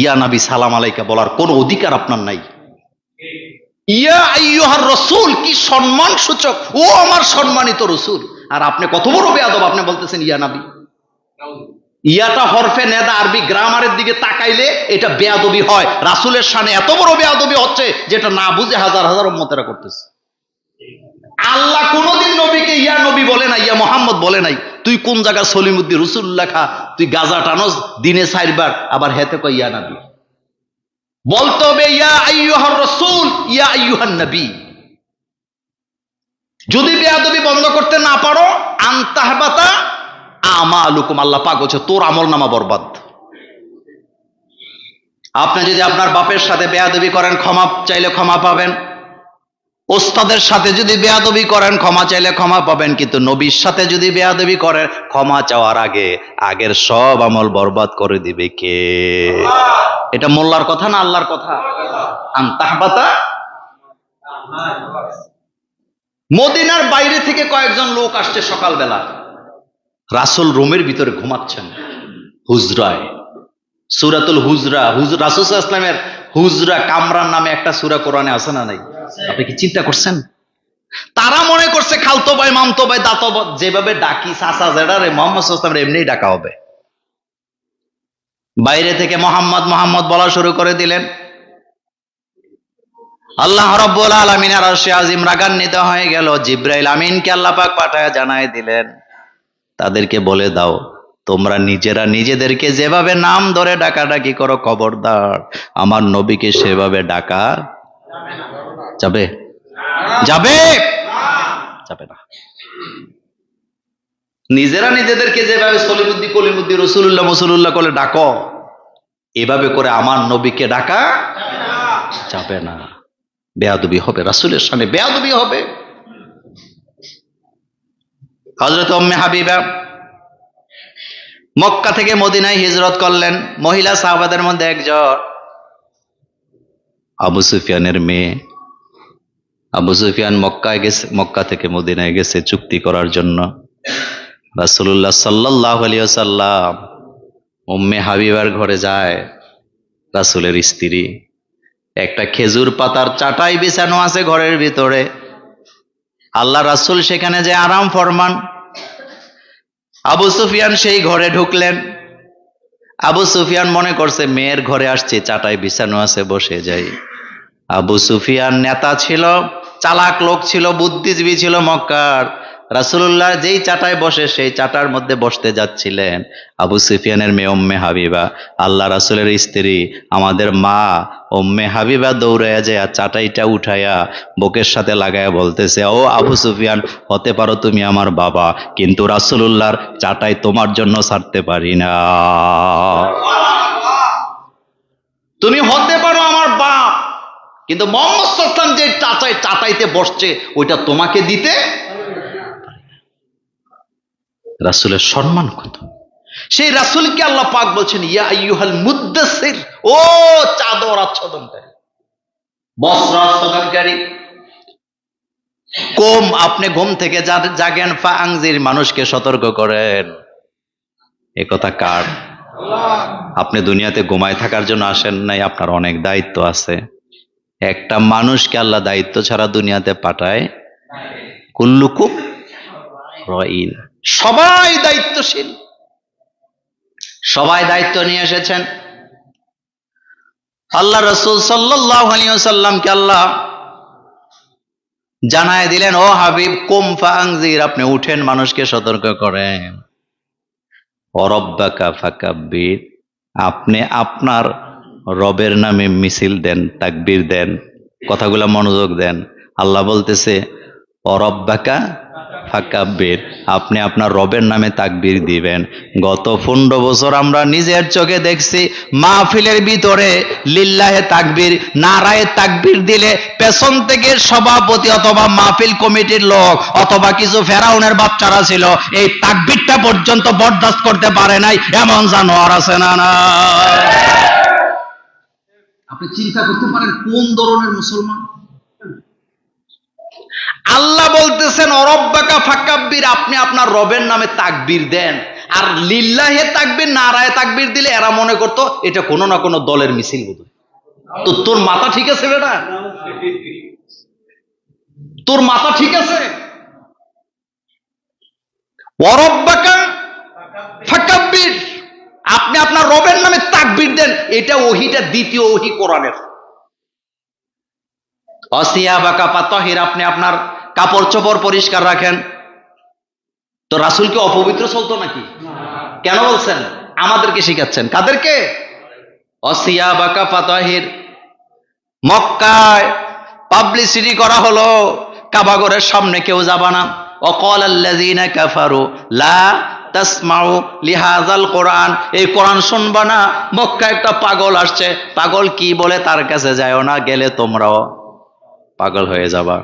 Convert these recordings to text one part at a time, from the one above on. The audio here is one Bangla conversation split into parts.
ইয়া নাবি সালাম আলাইকা বলার কোন অধিকার আপনার নাই। ইয়া আইয়ুহার রসুল, কি সম্মান সূচক? ও আমার সম্মানিত রসুল। আর আপনি কত বড় বেয়াদব, আপনি বলতেছেন ইয়া নাবি। ইয়াটা হরফে নেদা আরবি গ্রামারের দিকে তাকাইলে এটা বেয়াদবি হয়। রাসুলের সামনে এত বড় বেয়াদবি হচ্ছে যেটা না বুঝে হাজার হাজার উম্মতেরা করতেছে। আল্লাহ কোনোদিন নবীকে ইয়া নবী বলে নাই, ইয়া মোহাম্মদ বলে নাই। তুই কোন জায়গা সলিমুদ্দি রসুল লেখা, তুই গাজা টানস, দিনে চারবার, আবার হেতে কই ইয়া নবী। বলতে হবে, ইয়া আইয়ুহার রসুল, ইয়া আইয়ুহান নবী। যদি বেয়াদবি বন্ধ করতে না পারো আন্তাহবাতা আমালুকুম, আল্লাহ পাক হচ্ছে তোর আমল নামা বরবাদ। আপনি যদি আপনার বাপের সাথে বেয়াদবি করেন, ক্ষমা চাইলে ক্ষমা পাবেন। ওস্তাদের সাথে যদি বেয়াদবি করেন, ক্ষমা চাইলে ক্ষমা পাবেন, কিন্তু নবীর সাথে যদি বেয়াদবি করেন ক্ষমা চাওয়ার আগে, আগের সব আমল বরবাদ করে দিবে কে? এটা মোল্লার কথা না আল্লাহর কথা? আন্তাহবাতা মদিনার বাইরে থেকে কয়েকজন লোক আসছে সকালবেলা। রাসুল রুমের ভিতরে ঘুমাচ্ছেন। হুজরায়। সুরাতুল হুজরা। হুজ রাসুল ইসলামের হুজরা কামরান নামে একটা সুরা কোরআনে আছে না নাই? আপনি কি চিন্তা করছেন? তারা মনে করছে খালতো ভাই মামতো ভাই দাতো যেভাবে ডাকি সাসা জেডারে মোহাম্মদ ইসলামের এমনি ডাকা হবে। বাইরে থেকে মোহাম্মদ মোহাম্মদ বলা শুরু করে দিলেন। আল্লাহ রব্বুল আলমিনের আরশে আজিম রাগান্বিত হয়ে গেল। জিব্রাইল আমিনকে আল্লাহ পাক পাঠায় জানায় দিলেন, তাদেরকে বলে দাও, তোমরা নিজেরা নিজেদেরকে যেভাবে নাম ধরে ডাকাডাকি করো, খবরদার, আমার নবীকে সেভাবে ডাকা যাবে? যাবে? যাবে না। নিজেরা নিজেদেরকে যেভাবে সলিমুদ্দি কলিমুদ্দি রসুল্লাহ মসুল্লাহ করে ডাকো, এভাবে করে আমার নবীকে ডাকা যাবে না। বেয়াদবি হবে, রাসুলের সামনে বেয়াদবি হবে। হজরত উম্মে হাবিবা মক্কা থেকে মদিনায় হিজরত করলেন। মহিলা সাহাবাদের মধ্যে একজন। আবু সুফিয়ানের মেয়ে। আবু সুফিয়ান মক্কায় গেছে, মক্কা থেকে মদিনায় গেছে চুক্তি করার জন্য। রাসুল্লাহ সাল্লাহ আলিয়াল্লাম উম্মে হাবিবার ঘরে যায়, রাসুলের স্ত্রী। একটা খেজুর পাতার চাটাই বিছানো আছে ঘরের ভিতরে। আল্লাহ রাসুল সেখানে যে আরাম ফরমান। আবু সুফিয়ান সেই ঘরে ঢুকলেন। আবু সুফিয়ান মনে করছে, মেয়ের ঘরে আসছে, চাটায় বিছানো আছে, বসে যাই। আবু সুফিয়ান নেতা ছিল, চালাক লোক ছিল, বুদ্ধিজীবী ছিল মক্কার। রাসুল্লাহ যেই চাটায় বসে, সেই চাটার মধ্যে বসতে যাচ্ছিলেন আবু সুফিয়ানের মেয়ে ওম্মে হাবিবা। আল্লাহ রাসুলের স্ত্রী, আমাদের মা ওম্মে হাবিবা দৌড়াইয়া যায় চাটাইটা উঠাইয়া বুকের সাথে লাগাইয়া বলতেছে, ও আবু সুফিয়ান, হতে পারো তুমি আমার বাবা, কিন্তু রাসুলুল্লাহর চাটাই তোমার জন্য ছাড়তে পারি না। তুমি হতে পারো আমার বাপ, কিন্তু মোহাম্মদ সাল্লাম যে চাচাই চাটাইতে বসছে, ওইটা তোমাকে দিতে রাসুলের সম্মান কত? সেই রাসুলকে আল্লাহ পাক বলছেন, ইয়া মুদ্দাসির ও চাদর আচ্ছাদনকারী, বস্ত্র আচ্ছাদনকারী, কম আপনি ঘুম থেকে জাগেন ফা আংজির মানুষকে সতর্ক করেন। এ কথা কার? আপনি দুনিয়াতে ঘুমায় থাকার জন্য আসেন নাই, আপনার অনেক দায়িত্ব আছে। একটা মানুষকে আল্লাহ দায়িত্ব ছাড়া দুনিয়াতে পাঠায় কুল্লুকুম রইন। সবাই দায়িত্বশীল। সবাই দায়িত্ব নিয়ে এসেছেন। আল্লাহ রসুল সাল্লামকে আল্লাহ জানায় দিলেন, ও হাবিব, কুম ফাংজির আপনি উঠেন, মানুষকে সতর্ক করেন। অরব্বাকা ফাকাব্বির, আপনি আপনার রবের নামে মিছিল দেন, তাকবির দেন, কথাগুলো মনোযোগ দেন। আল্লাহ বলতেছে অরব্বাকা ফাকাব্বির আপনি আপনার রবের নামে তাকবীর দিবেন। গত পনেরো বছর আমরা নিজের চোখে দেখছি, মাহফিলের ভিতরে লিল্লাহে তাকবীর, নারায়ে তাকবীর দিলে পেছন থেকে সভাপতি অথবা মাহফিল কমিটির লোক অথবা কিছু ফেরাউনের বাচ্চারা ছিল, এই তাকবিরটা পর্যন্ত বরদাস্ত করতে পারে নাই, এমন জানোয়ার আছে না না আপনি চিন্তা করতে পারেন কোন ধরনের মুসলমান? আল্লাহ বলতেছেন অরব্বাকা ফাকাব্বির, আপনি আপনার রবের নামে তাকবির দেন। আর লিল্লাহে তাকবির, নারায় তাকবির দিলে এরা মনে করতো, এটা কোনো না কোনো দলের মিছিল বোধ তো তোর মাথা ঠিক আছে বেটা? তোর মাথা ঠিক আছে? অরব্বাকা ফাকাব্বির, আপনি আপনার রবের নামে তাকবির দেন, এটা ওহিটা দ্বিতীয় ওহি কোরআনের। অসিয়া বাকা পাতহির আপনি আপনার কাপড় চোপড় পরিষ্কার রাখেন। তো রাসুল কি অপবিত্র চলতো নাকি? কেন বলছেন? আমাদেরকে শিখাচ্ছেন। কাদেরকে? অসিয়া বাকা পাতহির মক্কায় পাবলিসিটি করা হলো, কাবাগরের সামনে কেউ যাবা না। অকল আল্লাযীনা কাফারু, লা তাসমাউ লিহাযাল কোরআন। এই কোরআন শুনবা না মক্কা একটা পাগল আসছে। পাগল কি বলে? তার কাছে যায়ও না, গেলে তোমরাও পাগল হয়ে যাবা।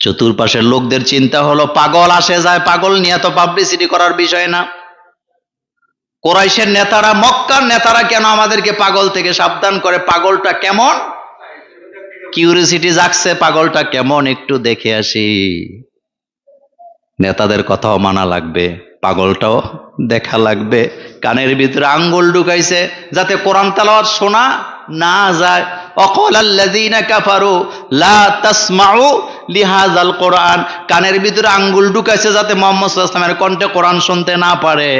চতুর্পাশের লোকদের চিন্তা হলো, পাগল আসে যায়, পাগল নিয়ে তো পাবলিসিটি করার বিষয় না। কোরাইশের নেতারা, মক্কার নেতারা কেন আমাদেরকে পাগল থেকে সাবধান করে? পাগলটা কেমন? কিউরিসিটি জাগছে, পাগলটা কেমন? একটু দেখে আসি। নেতাদের কথাও মানা লাগবে, পাগলটাও দেখা লাগবে। কানের ভিতরে আঙ্গুল ঢুকাইছে, যাতে কোরআন তালাওয়াত শোনা না যায়। কানের ভিতরে আঙ্গুল ঢুকাইছে যাতে মোহাম্মদ কণ্ঠে কোরআন শুনতে না পারে।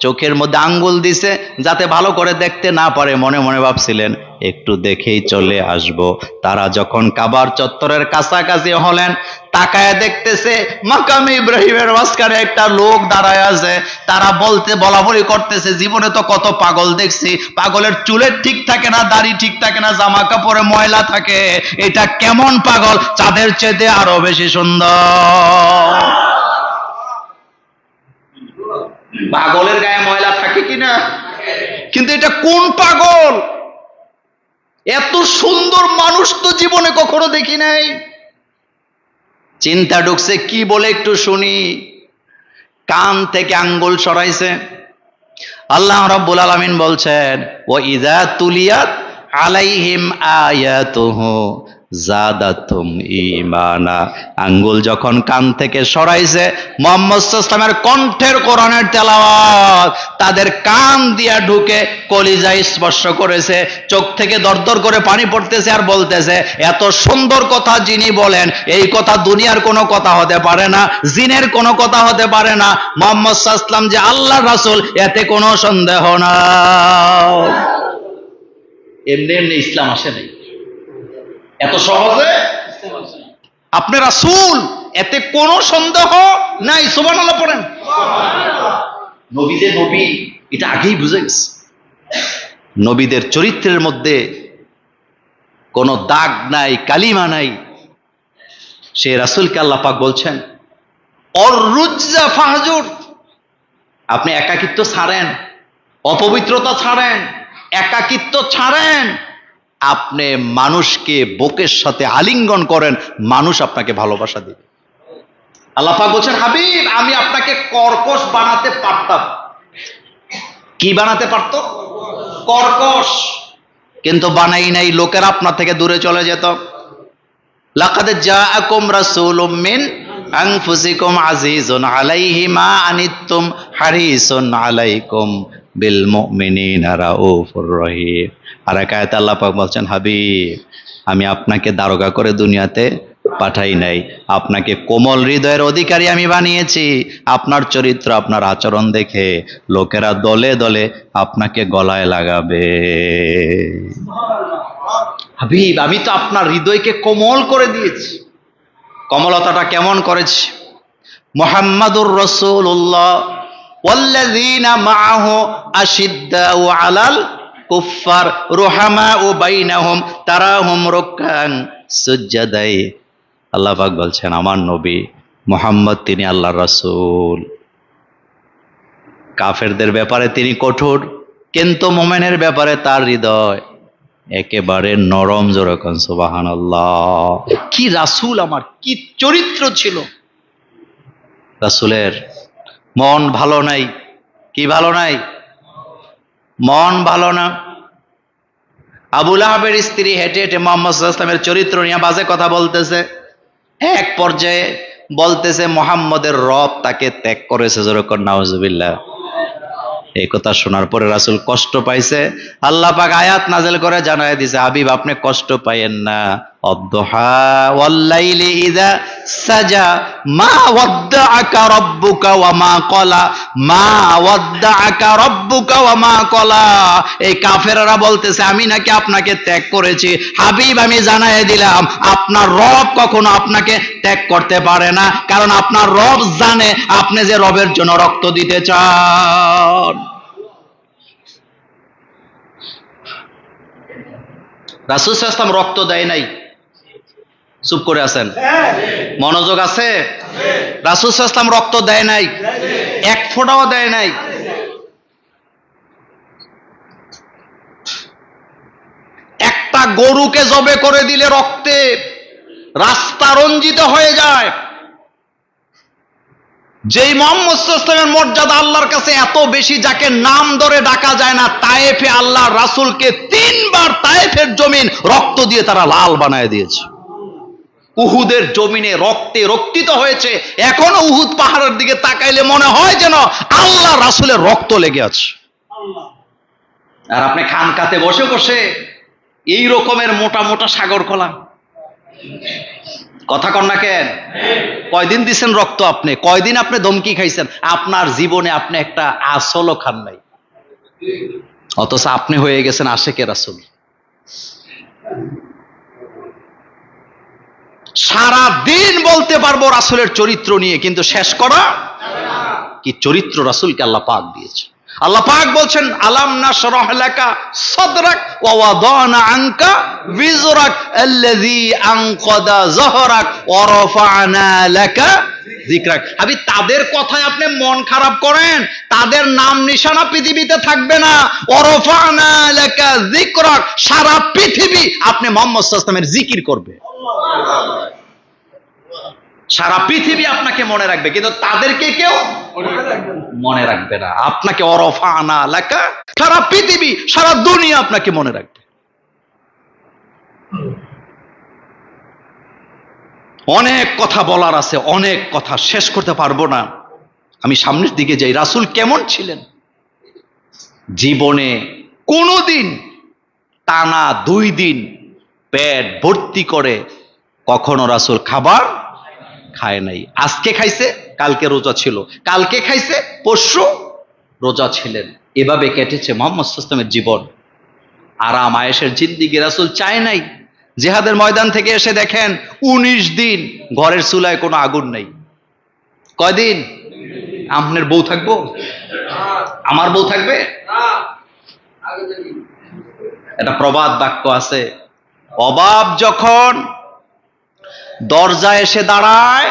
চোখের মধ্যে আঙ্গুল দিছে, যাতে ভালো করে দেখতে না পারে, মনে মনে ভাবছিলেন, একটু দেখেই চলে আসব। তারা যখন কাবার চত্বরের কাছাকাছি হলেন, তাকায় দেখতেছে মাকাম ইব্রাহিমের মাঝখানে একটা লোক দাঁড়ায় আছে। তারা বলতে বলা বলি করতেছে, জীবনে তো কত পাগল দেখছি, পাগলের চুলের ঠিক থাকে না, দাড়ি ঠিক থাকে না, জামা কাপড়ে ময়লা থাকে। এটা কেমন পাগল? চাঁদের চেয়ে আরও বেশি সুন্দর। পাগলের গায়ে ময়লা থাকে কিনা? কিন্তু এটা কোন পাগল? এত সুন্দর মানুষ তো জীবনে কখনো দেখি নাই। চিন্তা ঢুকছে, কি বলে একটু শুনি। কান থেকে আঙ্গুল সরাইছে। আল্লাহ রব্বুল আলামিন বলছেন ও ইজা তুলিয়াত আলাইহিম আয়াতুহু। জাদাতুম ইমানা আঙ্গুল যখন কান থেকে সরাইছে, মোহাম্মদ ইসলামের কণ্ঠের কোরআনের তেলাওয়াত, তাদের কান দিয়া ঢুকে কলিজায় স্পর্শ করেছে, চোখ থেকে দরদর করে পানি পড়তেছে আর বলতেছে, এত সুন্দর কথা যিনি বলেন, এই কথা দুনিয়ার কোনো কথা হতে পারে না, জিনের কোনো কথা হতে পারে না, মোহাম্মদ ইসলাম যে আল্লাহ রাসুল, এতে কোনো সন্দেহ না এমনি এমনি ইসলাম আসে নাই। এত সহজে? আপনি রাসূল, এতে কোনো সন্দেহ নাই, সুবহানাল্লাহ পড়েন। নবী যে নবী এটা আগেই বুঝে গেছে। নবীদের চরিত্রের মধ্যে কোনো দাগ নাই, কালিমা নাই। সে রাসূলকে আল্লাহ পাক বলছেন অরুজ্জা ফাহাজুর। আপনি একাকিত্ব ছাড়েন, অপবিত্রতা ছাড়েন, একাকিত্ব ছাড়েন। আপনি মানুষকে বুকের সাথে আলিঙ্গন করেন, মানুষ আপনাকে ভালোবাসা দিবে। আল্লাহ বলছেন, হাবিব, আমি আপনাকে কর্কশ বানাতে পারতাম। কি বানাতে পারতো? কর্কশ। কিন্তু বানাই নাই, লোকের আপনার থেকে দূরে চলে যেত। লাকাদ জাআকুম রাসূলুম মিন আনফুসিকুম আজিজুন আলাইহি মা আনিত্তুম হারিসুন আলাইকুম। বিল রহিম আর এক আয়াতে আল্লাহ বলছেন, হাবিব, আমি আপনাকে দারোগা করে দুনিয়াতে পাঠাই নাই। আপনাকে কোমল হৃদয়ের অধিকারী আমি বানিয়েছি। আপনার চরিত্র, আপনার আচরণ দেখে লোকেরা দলে দলে আপনাকে গলায় লাগাবে। হাবিব, আমি তো আপনার হৃদয়কে কোমল করে দিয়েছি। কমলতাটা কেমন করেছি? মোহাম্মদুর রসুল্লাহ والذين معه أشداء على الكفار رحماء بينهم تراهم ركعا سجدا আল্লাহ পাক বলছেন আমার নবী মোহাম্মদ তিনি আল্লাহর রাসূল কাফেরদের ব্যাপারে তিনি কঠোর কিন্তু মোমেনের ব্যাপারে তার হৃদয় একেবারে নরম যেরকম সুবাহান আল্লাহ কি রাসূল আমার কি চরিত্র ছিল রাসূলের মন ভালো নাই। কি ভালো নাই? মন ভালো না। আবুল আহাবের স্ত্রী হেঁটে হেঁটে মোহাম্মদ ইসলামের চরিত্র নিয়ে বাজে কথা বলতেছে। এক পর্যায়ে বলতেছে, মোহাম্মদের রব তাকে ত্যাগ করেছে যেরকম নাউজুবিল্লাহ। এই কথা শোনার পরে রাসূল কষ্ট পাইছে। আল্লাহ পাক আয়াত নাজেল করে জানায় দিছে, হাবিব, আপনি কষ্ট পাইয়েন না। ইযা সাজা, মা ওয়াদ্দাআকা রাব্বুকা ওয়া মা ক্বালা, মা ওয়াদ্দাআকা রাব্বুকা ওয়া মা ক্বালা। এই কাফেররা বলতেছে, আমি নাকি আপনাকে ত্যাগ করেছি। হাবিব, আমি জানাই দিলাম, আপনার রব কখনো আপনাকে ত্যাগ করতে পারে না, কারণ আপনার রব জানে আপনি যে রবের জন্য রক্ত দিতে চান। রাসুল ইসলাম রক্ত দেয় নাই। চুপ করে আছেন? মনোযোগ আছে? রাসুল ইসলাম রক্ত দেয় নাই? এক ফোঁটাও দেয় নাই? একটা গরুকে জবে করে দিলে রক্তে রাস্তা রঞ্জিত হয়ে যায়। যেই মোহাম্মদ ইসলামের মর্যাদা আল্লাহর কাছে এত বেশি যাকে নাম ধরে ডাকা যায় না, তায়েফে আল্লাহ রাসূলকে তিনবার তায়েফের জমিন রক্ত দিয়ে তারা লাল বানায় দিয়েছে। উহুদের জমিনে রক্তে রক্তিত হয়েছে। এখনও উহুদ পাহাড়ের দিকে তাকাইলে মনে হয় যেন আল্লাহ রাসূলের রক্ত লেগে আছে। আর আপনি খানকাতে বসে বসে এই রকমের মোটা মোটা সাগর কলা। কথা কন না কেন? কয়দিন দিছেন রক্ত আপনি? কয়দিন আপনি দমকি খাইছেন? আপনার জীবনে আপনি একটা আসলও খান নাই। অথচ আপনি হয়ে গেছেন আশেকের আসল। সারা দিন বলতে পারব রাসুলের চরিত্র নিয়ে, কিন্তু শেষ করা কি চরিত্র রাসুলকে আল্লাহ পাক দিয়েছে? আল্লাহ পাক বলছেন, আলাম নাশরাহ লাকা সাদরাক ওয়া ওয়াদানা আনকা বিজরাক আল্লাযী আনকাদা যহরাক ওয়া রাফা'না লাকা যিকরাক। আমি তাদের কথায় আপনি মন খারাপ করেন, তাদের নাম নিশানা পৃথিবীতে থাকবে না। ওরফানা লাকা যিকরাক, সারা পৃথিবী আপনি মোহাম্মদ সাল্লাল্লাহু আলাইহি জিকির করবে। সারা পৃথিবী আপনাকে মনে রাখবে, কিন্তু তাদেরকে কেউ মনে রাখবে না। আপনাকে অরফা আনা সারা পৃথিবী, সারা দুনিয়া আপনাকে মনে রাখবে। অনেক কথা বলার আছে, অনেক কথা শেষ করতে পারব না। আমি সামনের দিকে যাই। রাসুল কেমন ছিলেন? জীবনে কোনোদিন টানা দুই দিন পেট ভর্তি করে কখনো রাসুল খাবার খায় নাই। আজকে খাইছে, কালকে রোজা ছিল। কালকে খাইছে, পরশু রোজা ছিলেন। এভাবে কেটেছে মোহাম্মদ সাস্তামের জীবন। আরাম আয়েসের জিন্দিগি রাসুল চায় নাই। জেহাদের ময়দান থেকে এসে দেখেন, উনিশ দিন ঘরের চুলায় কোনো আগুন নেই। কয়দিন? আপনার বউ থাকব? আমার বউ থাকবে? একটা প্রবাদ বাক্য আছে। অভাব যখন দরজা এসে দাঁড়ায়,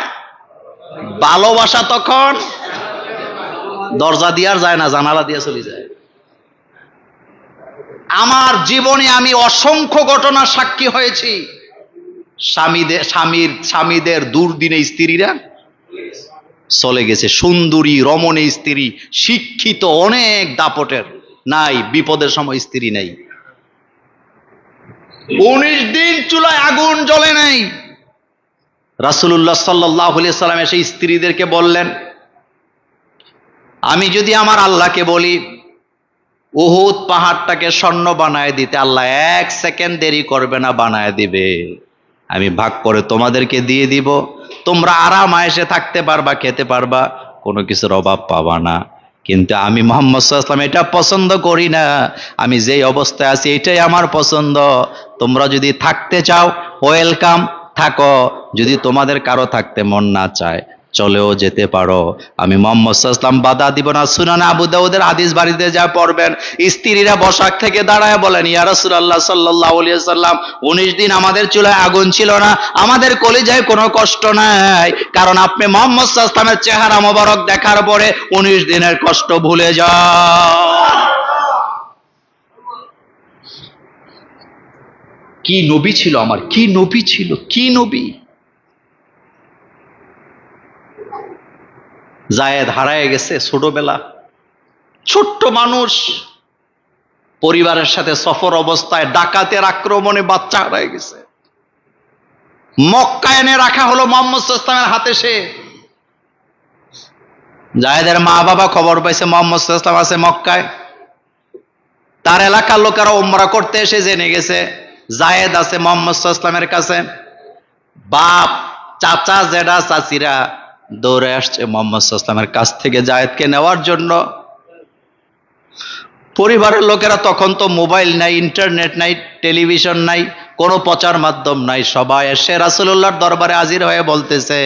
ভালোবাসা তখন দরজা দিয়ার যায় না, জানালা দিয়ে চলে যায়। আমার জীবনে আমি অসংখ্য ঘটনা সাক্ষী হয়েছি। স্বামীদের, স্বামীর, স্বামীদের দুর্দিনে স্ত্রীরা চলে গেছে। সুন্দরী, রমণী স্ত্রী, শিক্ষিত, অনেক দাপটের, নাই, বিপদের সময় স্ত্রী নাই। উনিশ দিন চুলায় আগুন জ্বলে নাই। রাসুল্লাহ সাল্লাহ সাল্লাম এসে স্ত্রীদেরকে বললেন, আমি যদি আমার আল্লাহকে বলি, উহুদ পাহাড়টাকে স্বর্ণ বানায় দিতে আল্লাহ এক সেকেন্ড দেরি করবে না, বানায় দিবে। আমি ভাগ করে তোমাদেরকে দিয়ে দিব। তোমরা আরাম আয়েসে থাকতে পারবা, খেতে পারবা, কোনো কিছুর অভাব পাবা না। কিন্তু আমি মোহাম্মদ সাল্লাম এটা পছন্দ করি না। আমি যেই অবস্থায় আছি এটাই আমার পছন্দ। তোমরা যদি থাকতে চাও ওয়েলকাম থাকো, যদি তোমাদের কারও থাকতে মন না চায়, চলেও যেতে পারো। আমি মোহাম্মদ বাধা দিব না। সুনান আবু দাউদের হাদিস বাড়িতে যা পড়বেন, স্ত্রীরা বসাক থেকে দাঁড়ায় বলেন, ইয়া রাসূলুল্লাহ সাল্লাল্লাহু আলাইহি সাল্লাম 19 দিন আমাদের চুলায় আগুন ছিল না। আমাদের কলিজায় কোনো কষ্ট নাই, কারণ আপনি মোহাম্মদ সাল্লামের চেহারা মোবারক দেখার পরে 19 দিনের কষ্ট ভুলে যান। কি নবী ছিল আমার? কি নবী ছিল? কি নবী? জায়েদ হারায় গেছে ছোটবেলা। ছোট্ট মানুষ, পরিবারের সাথে সফর অবস্থায় ডাকাতের আক্রমণে বাচ্চা হারায় গেছে। মক্কা এনে রাখা হলো মোহাম্মদ ইসলামের হাতে সে। জায়েদের মা বাবা খবর পাইছে মোহাম্মদ ইসলাম আছে মক্কায়। তার এলাকার লোকেরা ওমরা করতে এসে জেনে গেছে। জায়েদ আছে মোহাম্মদ ইসলামের কাছে। বাপ, চাচা জেডা চাচিরা দৌড়ে আসছে মোহাম্মদ ইসলামের কাছ থেকে জায়েদকে নেওয়ার জন্য। পরিবারের লোকেরা তখন তো মোবাইল নাই, ইন্টারনেট নাই, টেলিভিশন নাই, কোনো প্রচার মাধ্যম নাই। সবাই এসে রাসুল্লাহর দরবারে হাজির হয়ে বলতেছে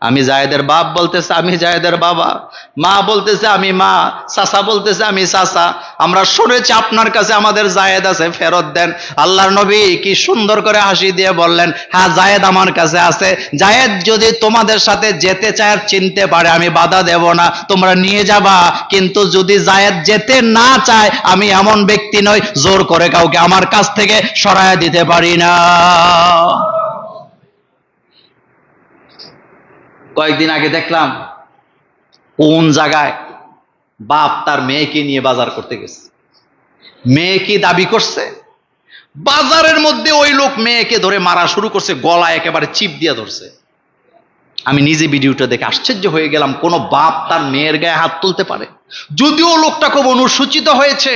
আমি জায়েদের বাপ বলতেছে, আমি জায়েদের বাবা। মা বলতেছে, আমি মা। চাচা বলতেছে, আমি চাচা। আমরা শুনেছি আপনার কাছে আমাদের জায়েদ আছে, ফেরত দেন। আল্লাহর নবী কি সুন্দর করে হাসি দিয়ে বললেন হ্যাঁ জায়েদ আমার কাছে আছে। জায়েদ যদি তোমাদের সাথে যেতে চায় আর চিনতে পারে, আমি বাধা দেব না। তোমরা নিয়ে যাবা। কিন্তু যদি জায়েদ যেতে না চায়, আমি এমন ব্যক্তি নই, জোর করে কাউকে আমার কাছ থেকে সরায় দিতে পারি না। কয়েকদিন আগে দেখলাম কোন জায়গায় বাপ তার মেয়েকে নিয়ে বাজার করতে গেছে। মেয়ে কি দাবি করছে? বাজারের মধ্যে ওই লোক মেয়েকে ধরে মারা শুরু করছে গলা একেবারে চিপ দিয়ে ধরছে। আমি নিজে ভিডিওটা দেখে আশ্চর্য হয়ে গেলাম, কোন বাপ তার মেয়ের গায়ে হাত তুলতে পারে? যদিও লোকটা খুব অনুসূচিত হয়েছে,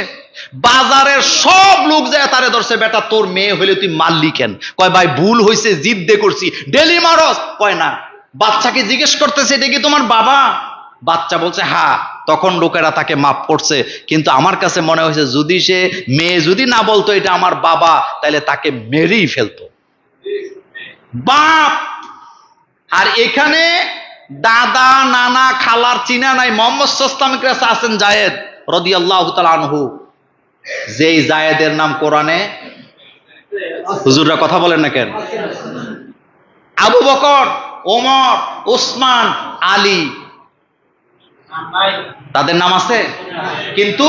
বাজারের সব লোক যায় তারে ধরছে, বেটা, তোর মেয়ে হইলে তুই মারলি কেন? কয়, ভাই, ভুল হয়েছে জিদ্দে করছি, ডেলি মারস। কয়, না বাচ্চাকে জিজ্ঞেস করতেছে, এটা কি তোমার বাবা? বাচ্চা বলছে হ্যাঁ তখন লোকেরা তাকে মাফ করছে। কিন্তু আমার কাছে মনে হয়েছে, যদি সে মেয়ে যদি না বলতো এটা আমার বাবা তাহলে তাকে মেরেই ফেলতো। বাপ! আর এখানে দাদা, নানা, খালার চিনা নাই। মোহাম্মদ ইসলামের কাছে আছেন জায়েদ রদি আল্লাহ আনহু। যেই জায়েদের নাম কোরআনে হুজুররা কথা বলেন না কেন? আবু বকর ওমর ওসমান আলী। তাদের নাম আছে? কিন্তু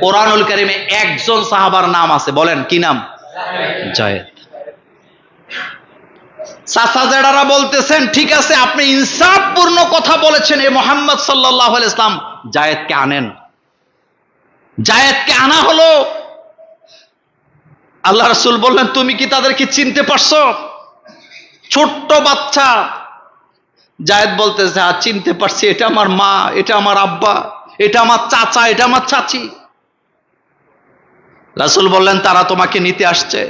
কোরআনুল কারিমে একজন সাহাবার নাম আছে। বলেন, কি নাম? জায়েদ। চাচা বলতেছেন, ঠিক আছে, আপনি ইনসাফপূর্ণ কথা বলেছেন এ মোহাম্মদ সাল্লাহ ইসলাম জায়েদকে আনেন। জায়েদকে আনা হলো। আল্লাহ রসুল বললেন, তুমি কি তাদেরকে চিনতে পারছ? ছোট্ট বাচ্চা। জায়েদ বলতেছে হ্যাঁ চিনতে পারছি, এটা আমার মা, এটা আমার আব্বা, এটা আমার চাচা, এটা আমার চাচি। রাসুল বললেন, তারা তোমাকে নিতে আসছে।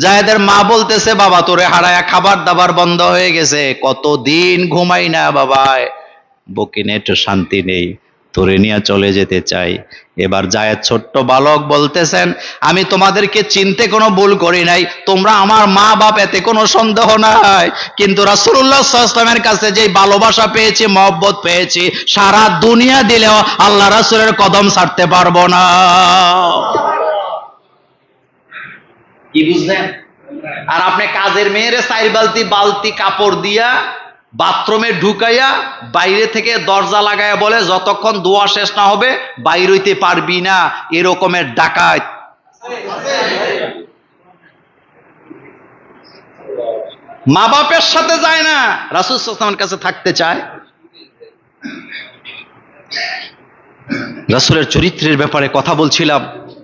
জায়েদের মা বলতেছে, বাবা, তোরে হারায়া খাবার দাবার বন্ধ হয়ে গেছে। কতদিন ঘুমাই না, বাবায়। বকিনে একটু শান্তি নেই। তোরে নিয়ে চলে যেতে চাই। এবার জায়েদ ছোট্ট বালক বলতেছেন, আমি তোমাদেরকে চিনতে কোনো ভুল করি নাই। তোমরা আমার মা বাপ, এতে কোনো সন্দেহ নাই। কিন্তু রাসূলুল্লাহ সাল্লামের কাছে যে ভালোবাসা পেয়েছি, মহব্বত পেয়েছি, সারা দুনিয়া দিলেও আল্লাহ রাসূলের কদম ছাড়তে পারব না। কি বুঝলেন? আর আপনি কাজের মেয়েরে চাইর বালতি বালতি কাপড় দিয়া বাথরুমে ঢুকাইয়া বাইরে থেকে দরজা লাগাইয়া বলে, যতক্ষণ দোয়া শেষ না হবে, বাইর হইতে পারবি না। এরকমের ডাকাত। মা বাপের সাথে যায় না, রাসুল সাল্লামের কাছে থাকতে চায়। রাসুলের চরিত্রের ব্যাপারে কথা বলছিলাম।